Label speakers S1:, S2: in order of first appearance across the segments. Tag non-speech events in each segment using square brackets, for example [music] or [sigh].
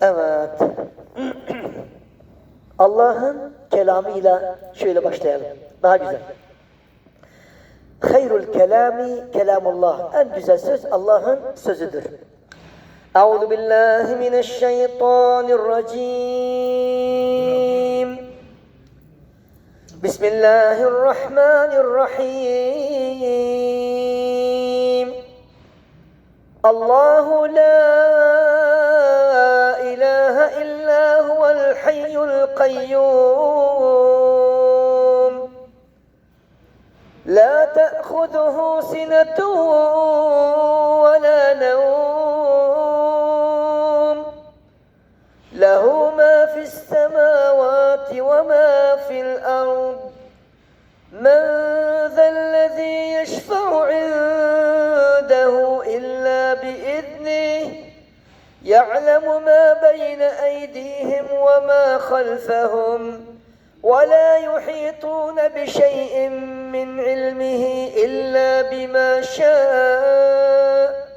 S1: Evet. [clears throat] Allah'ın kelamıyla şöyle başlayalım. Daha güzel. Hayrul kelami kelamullah. En güzel söz Allah'ın sözüdür. Euzu billahi mineşşeytanirracim. Bismillahirrahmanirrahim. Allahu la إله إلا هو الحي القيوم. لا تأخذه سنة خلفهم ولا يحيطون بشيء من علمه إلا بما شاء.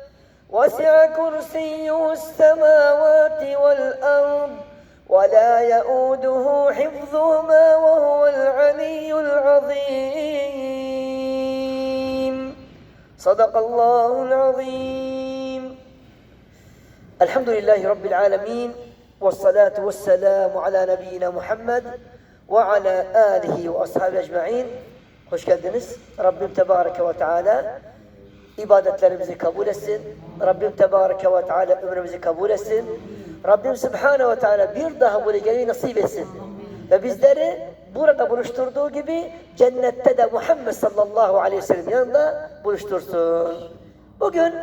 S1: وسع كرسيه السماوات والأرض ولا يؤوده حفظهما وهو العلي العظيم. صدق الله العظيم. الحمد لله رب العالمين. والصلاة والسلام على نبينا Muhammed وعلى آله وأصحابه أجمعين Hoş geldiniz. Rabbim Tebareke ve Teala ibadetlerimizi kabul etsin. Rabbim Tebareke ve Teala ömrümüzü kabul etsin. Rabbim Subhanahu ve Teala bir daha buraya gelmeyi nasip etsin. Ve bizleri burada buluşturduğu gibi cennette de Muhammed sallallahu aleyhi ve sellem yanında buluştursun. Bugün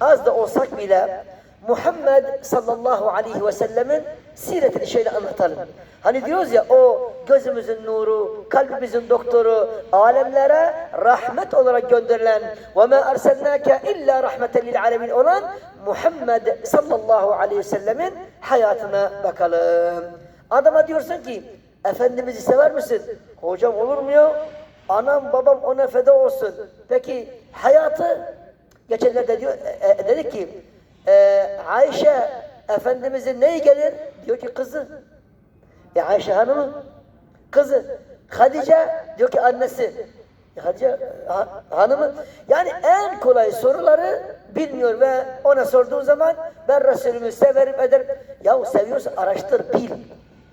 S1: az da olsak bile Muhammed sallallahu aleyhi ve sellemin siretini şöyle anlatalım. Hani diyoruz ya o gözümüzün nuru, kalbimizin doktoru, alemlere rahmet olarak gönderilen ve ma erselnake illa rahmeten lil alemin olan Muhammed sallallahu aleyhi ve sellemin hayatına bakalım. Adama diyorsun ki Efendimiz'i sever misin? Hocam olur mu ya? Anam babam ona feda olsun. Peki hayatı geçenlerde diyor, e, e, dedik ki e, Ayşe Efendimiz'in neyi gelir? Diyor ki kızı. E Ayşe hanımı kızı. Hadice diyor ki annesi. E, Hadice ha, hanımı. Yani en kolay soruları bilmiyor ve ona sorduğu zaman ben Resulümü severim ederim. Yahu seviyorsa araştır bil.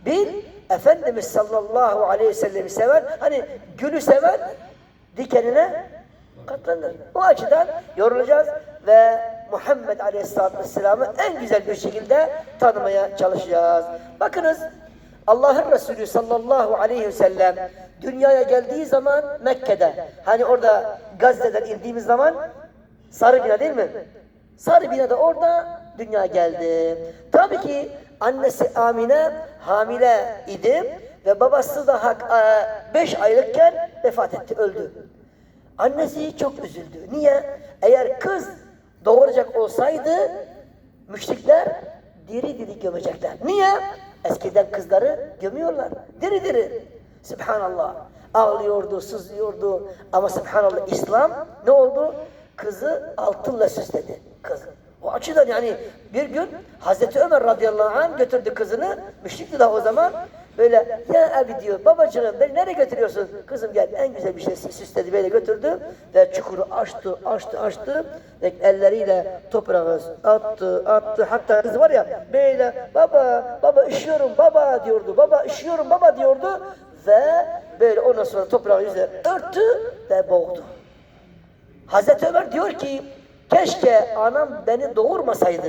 S1: Bil Efendimiz sallallahu aleyhi ve sellem'i sever. Hani gülü sever dikenine katlanır. O açıdan yorulacağız ve Muhammed Aleyhisselatü Vesselam'ı en güzel bir şekilde tanımaya çalışacağız. Bakınız Allah'ın Resulü sallallahu aleyhi ve sellem dünyaya geldiği zaman Mekke'de hani orada Gazze'den indiğimiz zaman Sarı bina değil mi? Sarı binada orada dünya geldi. Tabii ki annesi Amine hamile idi ve babası da 5 aylıkken vefat etti, öldü. Annesi çok üzüldü. Niye? Eğer kız doğuracak olsaydı müşrikler diri diri gömecekler. Niye? Eskiden kızları gömüyorlar. Diri diri. Subhanallah. Ağlıyordu, sızlıyordu. Ama subhanallah İslam ne oldu? Kızı altınla süsledi. Kız. O açıdan yani bir gün Hazreti Ömer radıyallahu anh götürdü kızını. Müşrikti daha o zaman. Böyle ya abi diyor babacığım beni nereye götürüyorsun? Kızım gel en güzel bir şey süsledi böyle götürdü ve çukuru açtı açtı açtı ve elleriyle toprağı attı attı hatta kız var ya böyle baba baba üşüyorum baba diyordu baba üşüyorum baba diyordu ve böyle ondan sonra toprağı yüzüne örttü ve boğdu. Hazreti Ömer diyor ki keşke anam beni doğurmasaydı.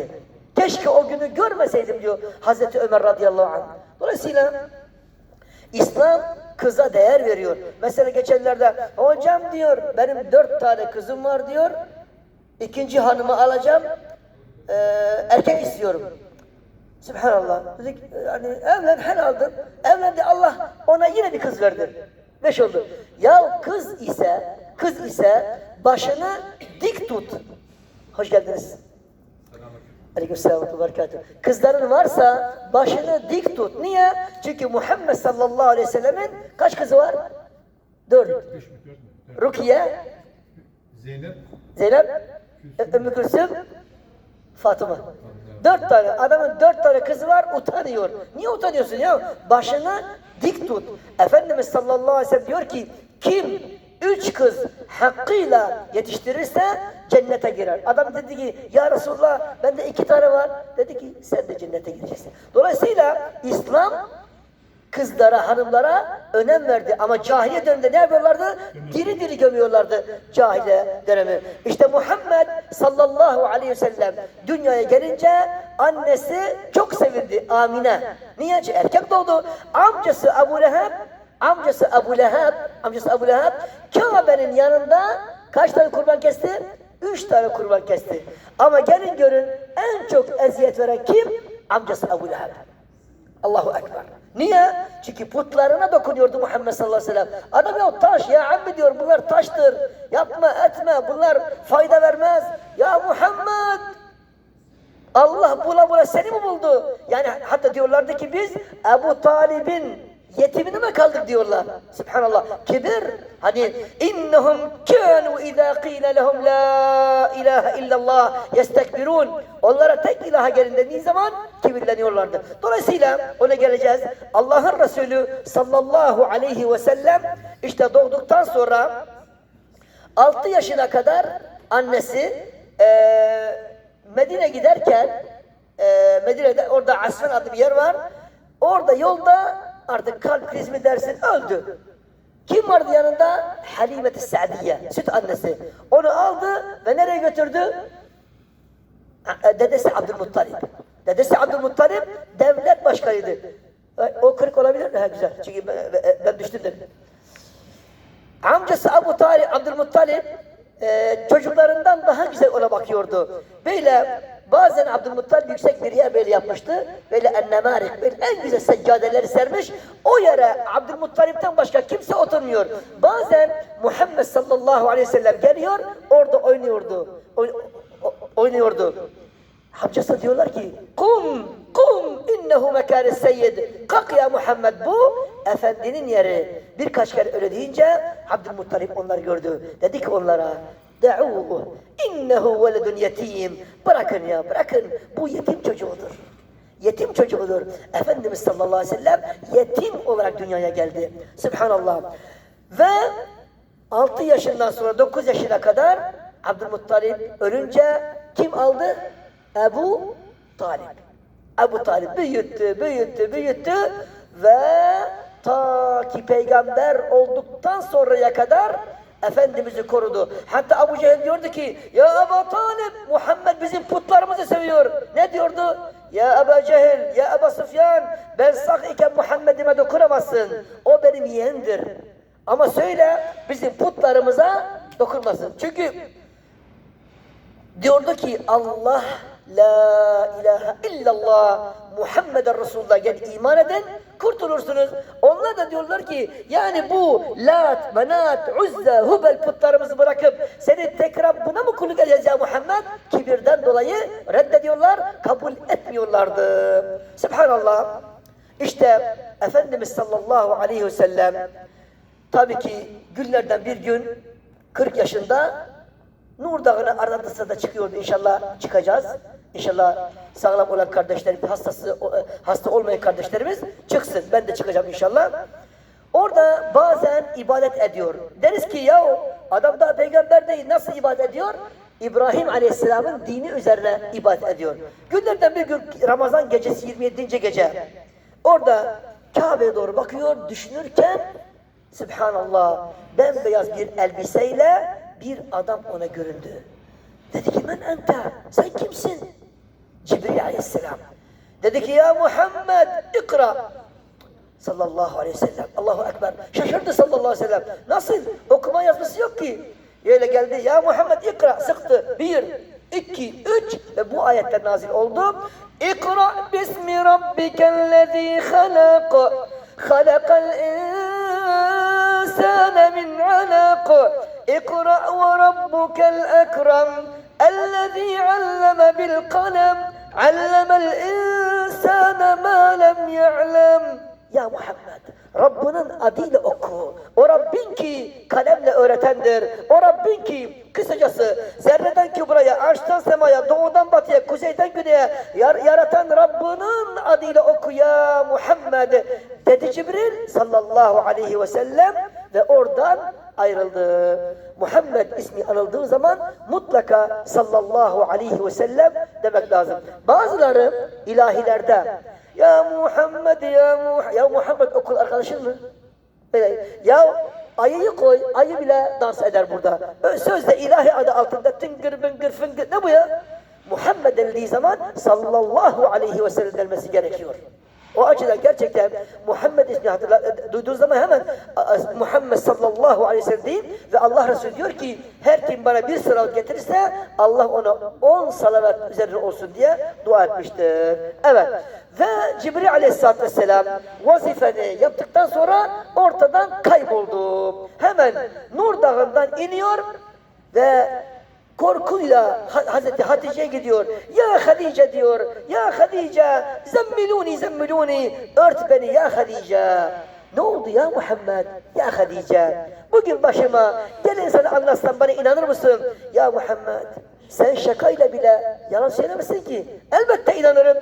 S1: Keşke o günü görmeseydim diyor Hazreti Ömer radıyallahu anh. Dolayısıyla İslam kıza değer veriyor. Mesela geçenlerde hocam diyor benim dört tane kızım var diyor. İkinci hanımı alacağım. Ee, erkek istiyorum. Subhanallah. Dedik yani evlen helaldir. Evlendi Allah ona yine bir kız verdi. Beş oldu. Ya kız ise kız ise başını dik tut. Hoş geldiniz. Aleykümselam ve berekatuhu. Kızların varsa başını dik tut. Niye? Çünkü Muhammed sallallahu aleyhi ve sellemin kaç kızı var? Dört. Rukiye,
S2: Zeynep,
S1: Zeynep, Ümmü Gülsüm, Fatıma. Dört tane. Adamın dört tane kızı var utanıyor. Niye utanıyorsun ya? Başını dik tut. Efendimiz sallallahu aleyhi ve sellem diyor ki kim üç kız hakkıyla yetiştirirse cennete girer. Adam dedi ki ya Resulullah bende iki tane var. Dedi ki sen de cennete gireceksin. Dolayısıyla İslam kızlara, hanımlara önem verdi. Ama cahiliye döneminde ne yapıyorlardı? Diri diri gömüyorlardı cahiliye dönemi. İşte Muhammed sallallahu aleyhi ve sellem dünyaya gelince annesi çok sevindi Amine. Niye? Çünkü erkek doğdu. Amcası Ebu Leheb, amcası Ebu Leheb, amcası Ebu Leheb Kabe'nin yanında kaç tane kurban kesti? Üç tane kurban kesti. Ama gelin görün en çok eziyet veren kim? Amcası Ebu Leheb. Allahu Ekber. Niye? Çünkü putlarına dokunuyordu Muhammed sallallahu aleyhi ve sellem. Adam ya taş ya ammi diyor bunlar taştır. Yapma etme bunlar fayda vermez. Ya Muhammed Allah bula bula seni mi buldu? Yani hatta diyorlardı ki biz Ebu Talib'in yetimine mi kaldık diyorlar. Subhanallah. Kibir. Hani innehum kânû izâ qîle lehum la ilahe illallah yestekbirun. Onlara tek ilaha gelin dediği zaman kibirleniyorlardı. Dolayısıyla ona geleceğiz. Allah'ın Resulü sallallahu aleyhi ve sellem işte doğduktan sonra 6 yaşına kadar annesi eee Medine giderken eee Medine'de orada Asfen adlı bir yer var. Orada yolda artık kalp krizi mi dersin öldü. Kim vardı yanında? Halimeti Sa'diye, süt annesi. Onu aldı ve nereye götürdü? A- Dedesi Abdülmuttalip. Dedesi Abdülmuttalip devlet başkanıydı. E, O kırık olabilir mi? Ha, güzel. Çünkü ben, ben- ben düştüm dedim. Amcası Abu Talib, Abdülmuttalip e, çocuklarından daha güzel ona bakıyordu. Böyle bazen Abdülmuttalip yüksek bir yer böyle yapmıştı. Böyle ennemarik, böyle en güzel seccadeleri sermiş. O yere Abdülmuttalip'ten başka kimse oturmuyor. Bazen Muhammed sallallahu aleyhi ve sellem geliyor, orada oynuyordu. Oy- o- oynuyordu. Amcası diyorlar ki kum kum innehu mekâne seyyid. Kalk ya Muhammed bu efendinin yeri. Birkaç kere öyle deyince Abdülmuttalip onları gördü. Dedi ki onlara Da'uhu innehu veledun yetim. Bırakın ya bırakın. Bu yetim çocuğudur. Yetim çocuğudur. Efendimiz sallallahu aleyhi ve sellem yetim olarak dünyaya geldi. Subhanallah. Ve 6 yaşından sonra 9 yaşına kadar Abdülmuttalip ölünce kim aldı? Ebu Talip. Ebu Talip büyüttü, büyüttü, büyüttü ve ta ki peygamber olduktan sonraya kadar Efendimiz'i korudu. Hatta Ebu Cehil diyordu ki Ya Ebu Talip Muhammed bizim putlarımızı seviyor. Ne diyordu? Ya Ebu Cehil, ya Ebu Sufyan ben sağ iken Muhammed'ime dokunamazsın. O benim yeğendir. Ama söyle bizim putlarımıza dokunmasın. Çünkü diyordu ki Allah la ilahe illallah Muhammeden Resulullah gel iman edin kurtulursunuz. Onlar da diyorlar ki yani bu Lat, Menat, Uzza, Hubel putlarımızı bırakıp seni tekrar buna mı kulluk edeceğiz ya Muhammed? Kibirden dolayı reddediyorlar, kabul etmiyorlardı. Subhanallah. İşte Efendimiz sallallahu aleyhi ve sellem tabii ki günlerden bir gün 40 yaşında Nur Dağı'na arada da çıkıyordu. İnşallah çıkacağız. İnşallah sağlam olan kardeşlerim, hastası, o- hasta olmayan kardeşlerimiz çıksın. Ben de çıkacağım inşallah. Orada bazen ibadet ediyor. Deriz ki ya adam daha peygamber değil nasıl ibadet ediyor? İbrahim Aleyhisselam'ın dini üzerine ibadet ediyor. Günlerden bir gün Ramazan gecesi 27. gece. Orada Kabe'ye doğru bakıyor, düşünürken Subhanallah bembeyaz bir elbiseyle bir adam ona göründü. Dedi ki men ente? Sen kimsin? Cibril aleyhisselam. Dedi ki ya Muhammed ikra. Sallallahu aleyhi ve sellem. Allahu Ekber. Şaşırdı sallallahu aleyhi ve sellem. Nasıl? Okuma yazması yok ki. Öyle geldi. Ya Muhammed ikra. Sıktı. Bir, iki, üç. Ve bu ayetler nazil oldu. İkra bismi rabbikellezî halak. Halakal insâne min alak. İkra ve rabbukel ekrem. الذي علم بالقلم علم الإنسان ما لم يعلم Ya Muhammed Rabbinin adıyla oku. O Rabbin ki kalemle öğretendir. O Rabbin ki kısacası zerreden kübraya, arştan semaya, doğudan batıya, kuzeyden güneye yar- yaratan Rabbinin adıyla oku ya Muhammed dedi Cibril sallallahu aleyhi ve sellem ve oradan ayrıldı. Muhammed ismi anıldığı zaman mutlaka sallallahu aleyhi ve sellem demek lazım. Bazıları ilahilerde ya Muhammed ya Muhammed ya Muhammed okul arkadaşın mı? Ya ayıyı koy, ayı bile dans eder burada. Sözde ilahi adı altında tıngır bıngır fıngır ne bu ya? Muhammed denildiği zaman sallallahu aleyhi ve sellem denmesi gerekiyor. O açıdan gerçekten Muhammed ismini hatırla, e, duyduğunuz zaman hemen Muhammed sallallahu aleyhi ve sellem deyin ve Allah Resulü diyor ki her kim bana bir salavat getirirse Allah ona on salavat üzerine olsun diye dua etmiştir. Evet. Ve Cibril aleyhissalatü vesselam vazifeni yaptıktan sonra ortadan kayboldu. Hemen Nur Dağı'ndan iniyor ve korkuyla Ha- Hazreti Hatice'ye gidiyor. Ya Hadice diyor. Ya Hadice zemmiluni zemmiluni ört beni ya Hadice. Ne oldu ya Muhammed? Ya Hadice. Bugün başıma gelin sana anlatsam bana inanır mısın? Ya Muhammed sen şakayla bile yalan söylemesin ki. Elbette inanırım.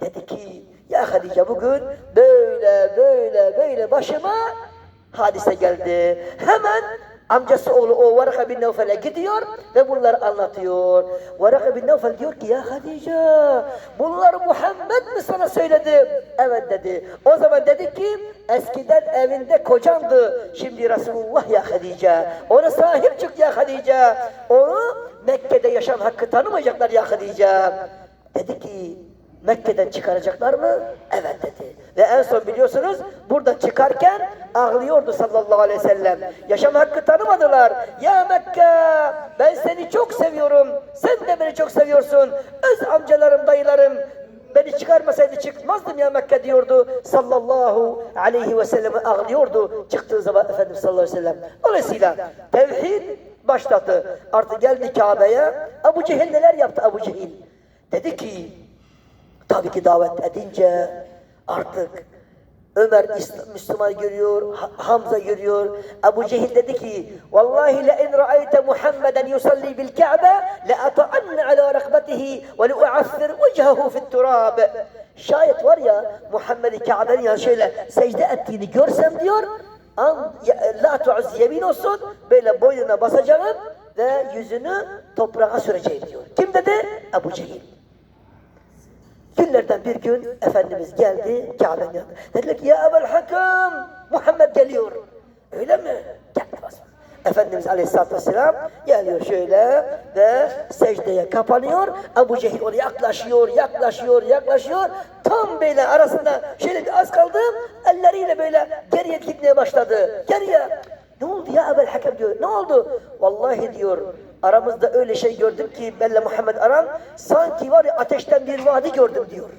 S1: Dedi ki ya Hadice bugün böyle böyle böyle başıma hadise geldi. Hemen amcası oğlu o Varaka bin Nevfel'e gidiyor ve bunları anlatıyor. Varaka bin Nevfel diyor ki ya Hadice bunları Muhammed mi sana söyledi? Evet dedi. O zaman dedi ki eskiden evinde kocandı. Şimdi Resulullah ya Hadice. Ona sahip çık ya Hadice. Onu Mekke'de yaşam hakkı tanımayacaklar ya Hadice. Dedi ki Mekke'den çıkaracaklar mı? Evet dedi. Ve en son biliyorsunuz buradan çıkarken ağlıyordu sallallahu aleyhi ve sellem. Yaşam hakkı tanımadılar. Ya Mekke ben seni çok seviyorum. Sen de beni çok seviyorsun. Öz amcalarım, dayılarım beni çıkarmasaydı çıkmazdım ya Mekke diyordu. Sallallahu aleyhi ve sellem ağlıyordu çıktığı zaman Efendimiz sallallahu aleyhi ve sellem. Dolayısıyla tevhid başlattı. Artık geldi Kabe'ye. Abu Cehil neler yaptı Abu Cehil? Dedi ki Tabii ki davet edince artık Ömer Müslüman görüyor, Ha- Hamza görüyor. Ebu Cehil dedi ki: "Vallahi la in ra'ayte Muhammeden yusalli bil Ka'be la ata'anna ala rakbatihi ve la u'affir vejhahu fi't turab." Şayet var ya Muhammed'i Kabe'nin yanı şöyle secde ettiğini görsem diyor, an ya- la tu'uz yemin olsun böyle boynuna basacağım ve yüzünü toprağa süreceğim diyor. Kim dedi? Ebu Cehil. Günlerden bir gün Efendimiz geldi Kabe'nin yanına. Dediler ki ya Ebel Hakam Muhammed geliyor. Öyle mi? Geldi basma. Efendimiz Aleyhisselatü Vesselam geliyor şöyle ve secdeye kapanıyor. Ebu Cehil ona yaklaşıyor, yaklaşıyor, yaklaşıyor. Tam böyle arasında şöyle bir az kaldı. Elleriyle böyle geriye gitmeye başladı. Geriye. Ne oldu ya Ebel Hakem diyor. Ne oldu? Vallahi diyor aramızda öyle şey gördüm ki benle Muhammed aram sanki var ya ateşten bir vadi gördüm diyor.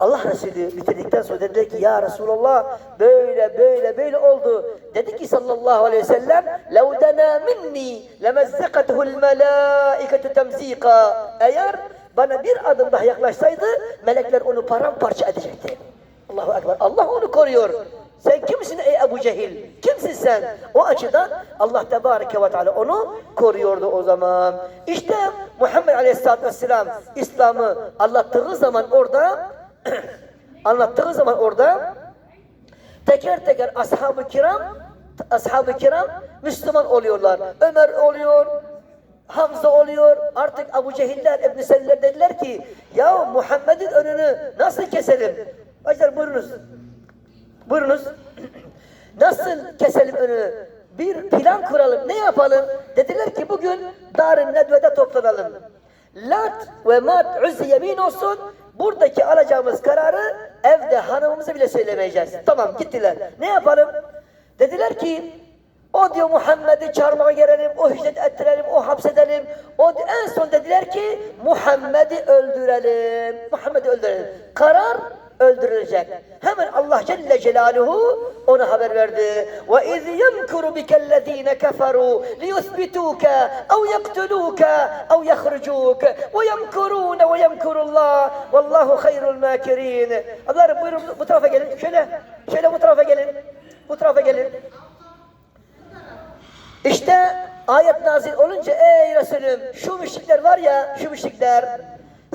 S1: Allah Resulü bitirdikten sonra dediler ki ya Resulallah böyle böyle böyle oldu. Dedi ki sallallahu aleyhi ve sellem لَوْ دَنَا مِنِّي لَمَزَّقَتْهُ الْمَلَائِكَةُ تَمْزِيقًا Eğer bana bir adım daha yaklaşsaydı melekler onu paramparça edecekti. Allahu Ekber. Allah onu koruyor. Sen kimsin ey Ebu Cehil? Kimsin sen? O açıdan Allah Tebareke ve Teala onu koruyordu o zaman. İşte Muhammed Aleyhisselatü Vesselam İslam'ı anlattığı zaman orada [clears throat] anlattığı zaman orada teker teker ashab-ı kiram ashab-ı kiram Müslüman oluyorlar. Ömer oluyor, Hamza oluyor. Artık Abu Cehiller, İbn Seller dediler ki ya Muhammed'in önünü nasıl keselim? Arkadaşlar buyurunuz. Buyurunuz. Nasıl keselim önünü? Bir plan kuralım. Ne yapalım? Dediler ki bugün Darın Nedve'de toplanalım. Lat ve mat uzzi yemin olsun. Buradaki alacağımız kararı evde hanımımıza bile söylemeyeceğiz. Tamam gittiler. Ne yapalım? Dediler ki o diyor Muhammed'i çarmıha gerelim, o hicret ettirelim, o hapsedelim. O en son dediler ki Muhammed'i öldürelim. Muhammed'i öldürelim. Karar öldürülecek. Hemen Allah Celle Celaluhu ona haber verdi. Ve iz yemkuru bikellezine keferu liyuthbituka ev yaktuluka ev yahrucuka ve yemkurune ve yemkurullah vallahu hayrul makirin. Ablarım buyurun bu tarafa gelin. Şöyle, şöyle bu tarafa gelin. Bu tarafa gelin. İşte ayet nazil olunca ey Resulüm şu müşrikler var ya şu müşrikler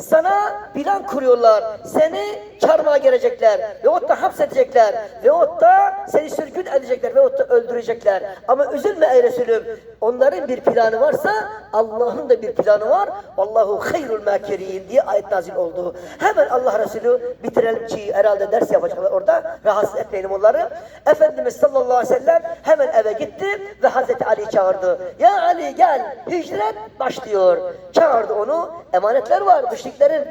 S1: sana plan kuruyorlar. Seni çarmıha gelecekler. Ve da hapsedecekler. Ve da seni sürgün edecekler. Ve da öldürecekler. Ama üzülme ey Resulüm. Onların bir planı varsa Allah'ın da bir planı var. Allahu hayrul makirin diye ayet nazil oldu. Hemen Allah Resulü bitirelim ki herhalde ders yapacaklar orada. Rahatsız etmeyelim onları. Efendimiz sallallahu aleyhi ve sellem hemen eve gitti ve Hazreti Ali çağırdı. Ya Ali gel hicret başlıyor. Çağırdı onu. Emanetler var müşriklerin.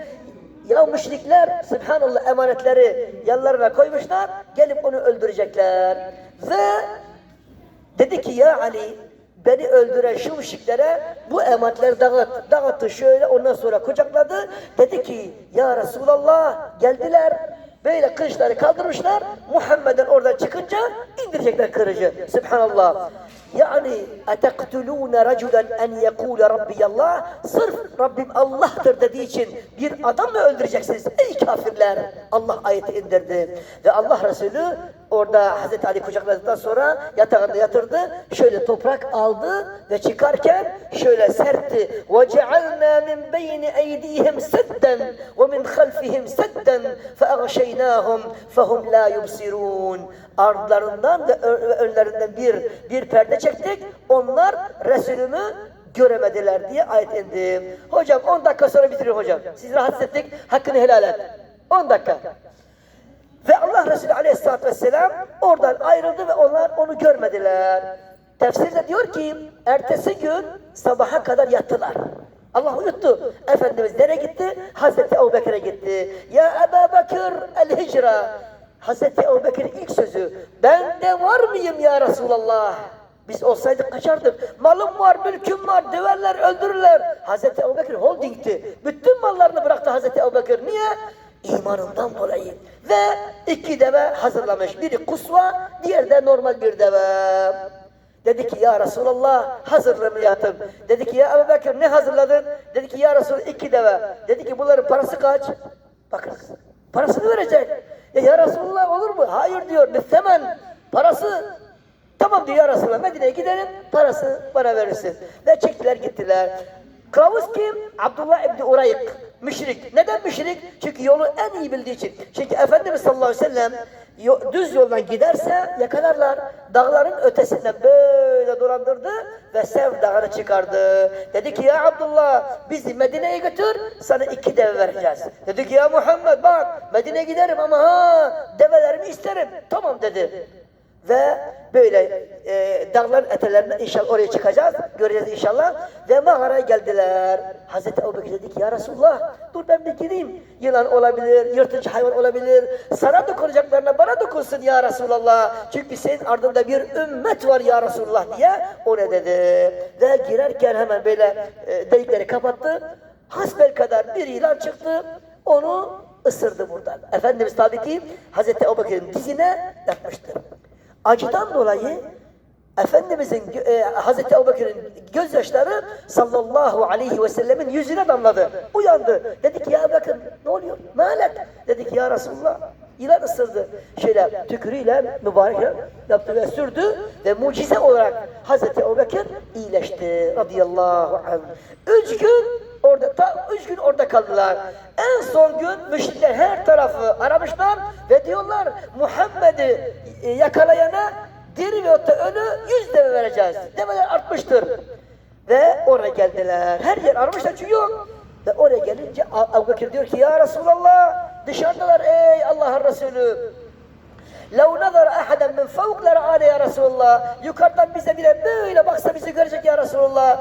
S1: Ya müşrikler subhanallah emanetleri yanlarına koymuşlar. Gelip onu öldürecekler. Ve dedi ki ya Ali beni öldüren şu müşriklere bu emanetleri dağıt. Dağıttı şöyle ondan sonra kucakladı. Dedi ki ya Resulallah geldiler. Böyle kılıçları kaldırmışlar. Muhammed'in oradan çıkınca indirecekler kırıcı. Subhanallah. Yani etektulûne raculen en yekûle rabbiyallah sırf Rabbim Allah'tır dediği için bir adam mı öldüreceksiniz ey kafirler? Allah ayeti indirdi. Ve Allah Resulü orada Hazreti Ali kucakladıktan sonra yatağında yatırdı. Şöyle toprak aldı ve çıkarken şöyle sertti. وَجَعَلْنَا مِنْ بَيْنِ اَيْدِيهِمْ سَدًّا وَمِنْ خَلْفِهِمْ سَدًّا فَاَغْشَيْنَاهُمْ فَهُمْ لَا يُبْصِرُونَ Ardlarından ve ö- ve önlerinden bir bir perde çektik. Onlar Resulümü göremediler diye ayet indi. Hocam 10 dakika sonra bitiriyorum hocam. Siz rahatsız ettik. Hakkını helal et. 10 dakika. Ve Allah Resulü Aleyhisselatü Vesselam oradan ayrıldı ve onlar onu görmediler. Tefsirde diyor ki ertesi gün sabaha kadar yattılar. Allah uyuttu. Efendimiz nereye gitti? Hazreti Ebu Bekir'e gitti. Ya Ebu Bekir el hicra. Hazreti Ebu Bekir'in ilk sözü. Ben de var mıyım ya Resulallah? Biz olsaydık kaçardık. Malım var, mülküm var, döverler, öldürürler. Hazreti Ebu Bekir holdingti. Bütün mallarını bıraktı Hazreti Ebu Bekir. Niye? İmanından dolayı. Ve iki deve hazırlamış. Biri kusva, diğeri de normal bir deve. Dedi ki ya Resulallah hazırlığımı yaptım. Dedi ki ya Ebu Bekir ne hazırladın? Dedi ki ya Resulallah iki deve. Dedi ki bunların parası kaç? Bakın parasını verecek. Ya, ya Resulallah olur mu? Hayır diyor. Müstemen parası Tamam diyor ya Resulallah Medine'ye gidelim parası bana verirsin. Ve çektiler gittiler. Kılavuz kim? Abdullah İbni Urayk. Müşrik. Neden müşrik? Çünkü yolu en iyi bildiği için. Çünkü Efendimiz sallallahu aleyhi ve sellem düz yoldan giderse yakalarlar. Dağların ötesinden böyle dolandırdı ve Sev dağını çıkardı. Dedi ki ya Abdullah bizi Medine'ye götür sana iki deve vereceğiz. Dedi ki ya Muhammed bak Medine'ye giderim ama ha develerimi isterim. Tamam dedi. Ve böyle e, dağların etelerinden inşallah oraya çıkacağız. Göreceğiz inşallah. Ve mağaraya geldiler. Hazreti Ebu dedi ki ya Resulullah dur ben bir gideyim. Yılan olabilir, yırtıcı hayvan olabilir. Sana dokunacaklarına bana dokunsun ya Resulallah. Çünkü senin ardında bir ümmet var ya Resulullah diye o ne dedi. Ve girerken hemen böyle e, delikleri kapattı. Hasbel kadar bir yılan çıktı. Onu ısırdı buradan. Efendimiz tabii ki Hazreti Ebu Bekir'in dizine yatmıştır. Acıdan dolayı Efendimizin e, Hazreti Ebubekir'in gözyaşları sallallahu aleyhi ve sellemin yüzüne damladı. Uyandı. Dedi ki ya bakın ne oluyor? Malek. Dedi ki ya Resulullah yılan ısırdı. Şöyle tükürüyle mübarek yaptı ve sürdü ve mucize olarak Hazreti Ebubekir iyileşti radıyallahu anh. Üç gün orada ta üç gün orada kaldılar. En son gün müşrikler her tarafı aramışlar ve diyorlar Muhammed'i e, yakalayana diri ve öte ölü yüz deve vereceğiz. Develer artmıştır. Ve oraya geldiler. Her yer aramışlar çünkü yok. Ve oraya gelince A- Ebu Bekir diyor ki ya Resulallah dışarıdalar ey Allah'ın Resulü. لو نظر أحدا من فوق لرآنا ya Resulallah. Yukarıdan bize bile böyle baksa bizi görecek ya Resulallah.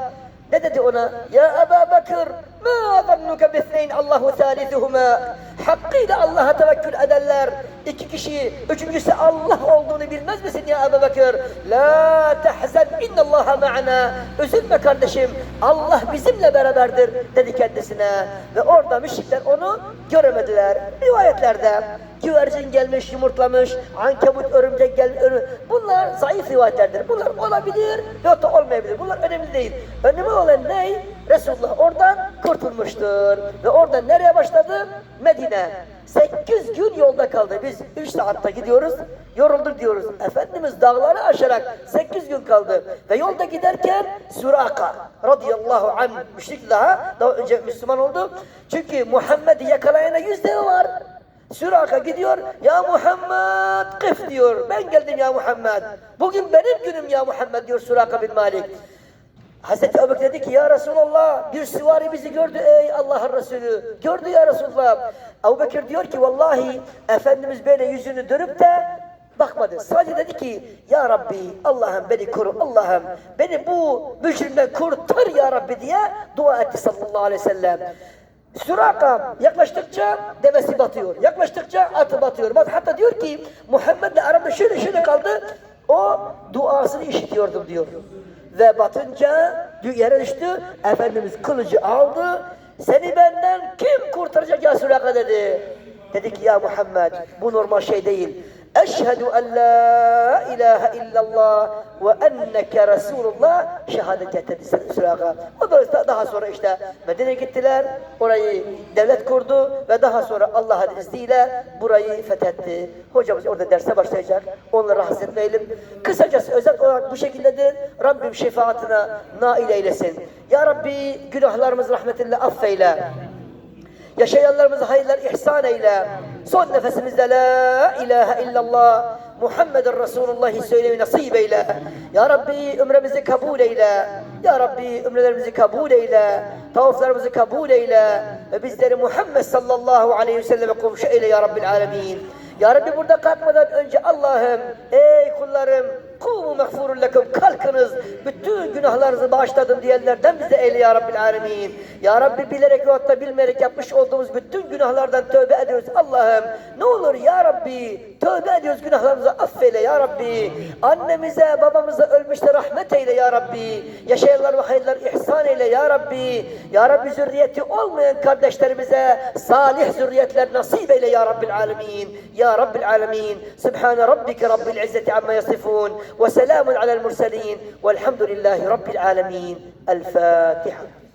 S1: Ne dedi ona? Ya Ebu Bekir, ma zannuke bithneyn Allahu thalithuhuma. hakkıyla Allah'a tevekkül ederler. İki kişi, üçüncüsü Allah olduğunu bilmez misin ya Ebu Bekir? La tehzen innallaha ma'ana. Üzülme kardeşim, Allah bizimle beraberdir dedi kendisine. Ve orada müşrikler onu göremediler. Rivayetlerde güvercin gelmiş, yumurtlamış, ankebut, örümcek gelmiş. Örü... Bunlar zayıf rivayetlerdir. Bunlar olabilir ve da olmayabilir. Bunlar önemli değil. Önemli olan ne? Resulullah oradan kurtulmuştur. Ve oradan nereye başladı? Medine. 8 gün yolda kaldı. Biz 3 saatte gidiyoruz, yorulduk diyoruz. Efendimiz dağları aşarak 8 gün kaldı. Ve yolda giderken Suraka radıyallahu anh müşrik daha, daha önce Müslüman oldu. Çünkü Muhammed'i yakalayana yüz var. Süraka gidiyor, ya Muhammed kıf diyor. Ben geldim ya Muhammed. Bugün benim günüm ya Muhammed diyor Süraka bin Malik. Hazreti Ebu Bekir dedi ki ya Resulallah bir süvari bizi gördü ey Allah'ın Resulü. Gördü ya Resulullah. Ebu Bekir diyor ki vallahi Efendimiz böyle yüzünü dönüp de bakmadı. Sadece dedi ki ya Rabbi Allah'ım beni koru Allah'ım beni bu mücrimden kurtar ya Rabbi diye dua etti sallallahu aleyhi ve sellem. Süraka yaklaştıkça devesi batıyor. Yaklaştıkça atı batıyor. Bak hatta diyor ki Muhammed'le aramda şöyle şöyle kaldı. O duasını işitiyordum diyor. Ve batınca yere düştü. Efendimiz kılıcı aldı. Seni benden kim kurtaracak ya Süraka dedi. Dedi ki ya Muhammed bu normal şey değil. Eşhedü en la ilahe illallah ve enneke Resulullah şehadet getirdi Süraka. O da daha sonra işte Medine'ye gittiler. Orayı devlet kurdu ve daha sonra Allah'ın izniyle burayı fethetti. Hocamız orada derse başlayacak. Onları rahatsız etmeyelim. Kısacası özet olarak bu şekildedir. Rabbim şefaatine nail eylesin. Ya Rabbi günahlarımızı rahmetinle affeyle. Yaşayanlarımızı hayırlar ihsan eyle. Son nefesimizde la ilahe illallah Muhammeden Resulullah'ı söylemeyi nasip eyle. Ya Rabbi ömremizi kabul eyle. Ya Rabbi ömrelerimizi kabul eyle. Tavaflarımızı kabul eyle. Ve bizleri Muhammed sallallahu aleyhi ve selleme komşu eyle ya Rabbil alemin. Ya Rabbi burada kalkmadan önce Allah'ım ey kullarım kumu mehfurun lekum kalkınız bütün günahlarınızı bağışladım diyenlerden bize eyle ya Rabbil alemin. Ya Rabbi bilerek ve hatta bilmeyerek yapmış olduğumuz bütün günahlardan tövbe ediyoruz Allah'ım. Ne olur ya Rabbi tövbe ediyoruz günahlarımızı affeyle ya Rabbi. Annemize babamıza ölmüşte rahmet eyle ya Rabbi. Yaşayanlar ve hayırlar ihsan eyle ya Rabbi. Ya Rabbi zürriyeti olmayan kardeşlerimize salih zürriyetler nasip eyle ya Rabbil alemin. Ya Rabbil alemin. Subhane rabbike rabbil izzeti amma yasifun. Ve selamun alel murselin. Velhamdülillahi rabbil alemin. El Fatiha.